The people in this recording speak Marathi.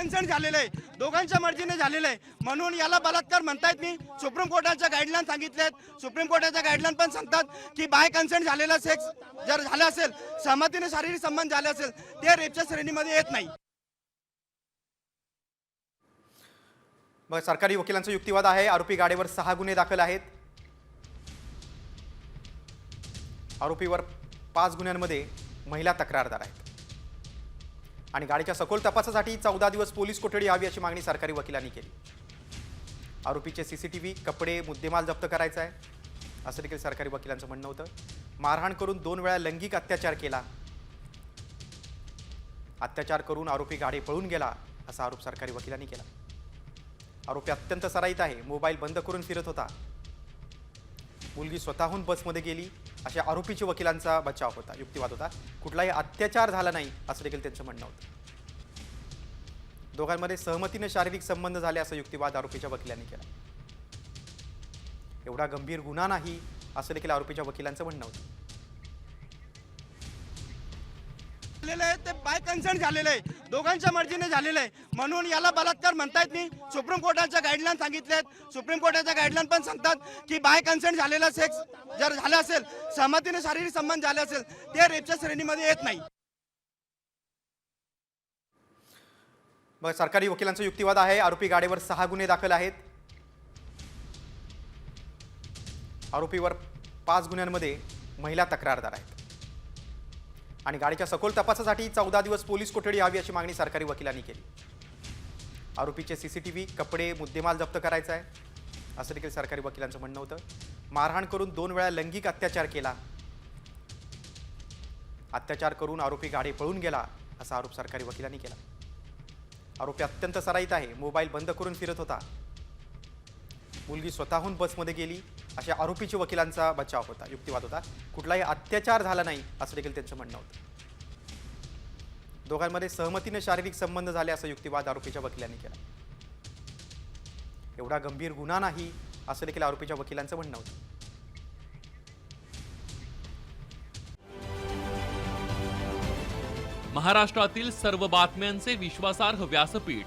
कन्सर्न झालेलं आहे. दोघांच्या मर्जीने झालेलं आहे. म्हणून याला बलात्कार म्हणतायत मी. सुप्रीम कोर्टाच्या गाईडलाईन सांगितलेत सुप्रीम कोर्टाच्या गाईडलाईन पण सांगतात की बाय कन्सर्न झालेला सेक्स जर झाला असेल सहमतीने शारीरिक संबंध झाले असेल ते रेपच्या श्रेणीमध्ये येत नाही. मग सरकारी वकिलांचा युक्तिवाद आहे. आरोपी गाडीवर सहा गुन्हे दाखल आहेत. आरोपीवर पाच गुन्ह्यांमध्ये महिला तक्रारदार आहेत. आणि गाडीच्या सखोल तपासासाठी चौदा दिवस पोलीस कोठडी हवी अशी मागणी सरकारी वकिलांनी केली. आरोपीचे सीसीटीव्ही कपडे मुद्देमाल जप्त करायचा आहे. असं देखील सरकारी वकिलांचं म्हणणं होतं. मारहाण करून दोन वेळा लैंगिक अत्याचार केला. अत्याचार करून आरोपी गाडी पळून गेला असा आरोप सरकारी वकिलांनी केला. आरोपी अत्यंत सराईत आहे. मोबाईल बंद करून फिरत होता. मुलगी स्वतःहून बसमध्ये गेली. अशा आरोपीच्या वकिलांचा बचाव होता युक्तिवाद होता. कुठलाही अत्याचार झाला नाही असं देखील त्यांचं म्हणणं होतं. दोघांमध्ये सहमतीने शारीरिक संबंध झाले असं युक्तिवाद आरोपीच्या वकिलांनी केला. एवढा गंभीर गुन्हा नाही असं देखील आरोपीच्या वकिलांचं म्हणणं होतं. झालेलं आहे ते बाय कन्सर्न झालेलं आहे. दोघांच्या मर्जीने झालेलं आहे. म्हणून याला बलात्कार म्हणता येत नाही. सुप्रीम कोर्टाच्या गाईडलाईन सांगितल्यात सुप्रीम कोर्टाच्या गाईडलाईन पण सांगतात की बाय कन्सेंट झालेला सेक्स जर झाला असेल सहमतीने शारीरिक संबंध झाले असेल ते रेपच्या श्रेणीमध्ये येत नाही. मग सरकारी वकिलांचा युक्तिवाद आहे. आरोपी गाडीवर सहा गुन्हे दाखल आहेत. आरोपीवर पाच गुन्ह्यांमध्ये महिला तक्रारदार आहेत. आणि गाडीच्या सखोल तपासासाठी चौदा दिवस पोलीस कोठडी हवी अशी मागणी सरकारी वकिलांनी केली. आरोपीचे सीसीटीव्ही कपडे मुद्देमाल जप्त करायचा आहे. असं देखील सरकारी वकिलांचं म्हणणं होतं. मारहाण करून दोन वेळा लैंगिक अत्याचार केला. अत्याचार करून आरोपी गाडी पळून गेला असा आरोप सरकारी वकिलांनी केला. आरोपी अत्यंत सराईत आहे. मोबाईल बंद करून फिरत होता. मुलगी स्वतःहून बसमध्ये गेली. अशा आरोपीच्या वकिलांचा बचाव होता युक्तिवाद होता. कुठलाही अत्याचार झाला नाही असं देखील त्यांचं म्हणणं होतं. दोघांमध्ये सहमतीने शारीरिक संबंध झाले असं युक्तिवाद आरोपीच्या वकिलांनी केला. एवढा गंभीर गुन्हा नाही असं देखील आरोपीच्या वकिलांचं म्हणणं होतं. महाराष्ट्रातील सर्व बातम्यांचे विश्वासार्ह व्यासपीठ